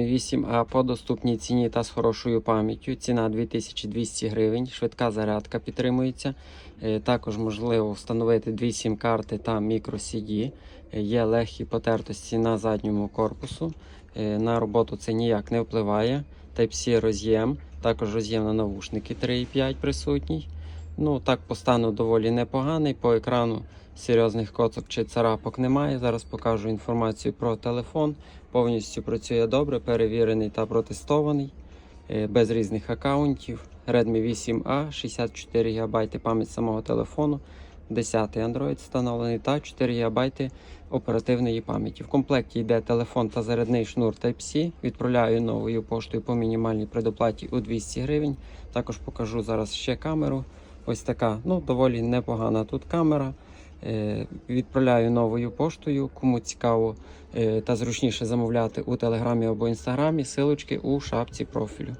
Redmi 8A по доступній ціні та з хорошою пам'яттю. Ціна 2200 гривень. Швидка зарядка підтримується. Е, Також можливо встановити дві сім-карти та microCD. Е, Є легкі потертості на задньому корпусу. Е, На роботу це ніяк не впливає. Type-C роз'єм, також роз'єм на навушники 3.5 присутній. Ну, так по стану доволі непоганий. По екрану серйозних коцок чи царапок немає. Зараз покажу інформацію про телефон. Повністю працює добре, перевірений та протестований, е, без різних аккаунтів. Redmi 8A, 64 ГБ пам'ять самого телефону, 10 Android встановлений та 4 ГБ оперативної пам'яті. В комплекті йде телефон та зарядний шнур Type-C. Відправляю новою поштою по мінімальній предоплаті у 200 гривень. Також покажу зараз ще камеру. Ось така, ну доволі непогана тут камера. Е, Відправляю новою поштою. Кому цікаво е, та зручніше замовляти у телеграмі або інстаграмі, силочки у шапці профілю.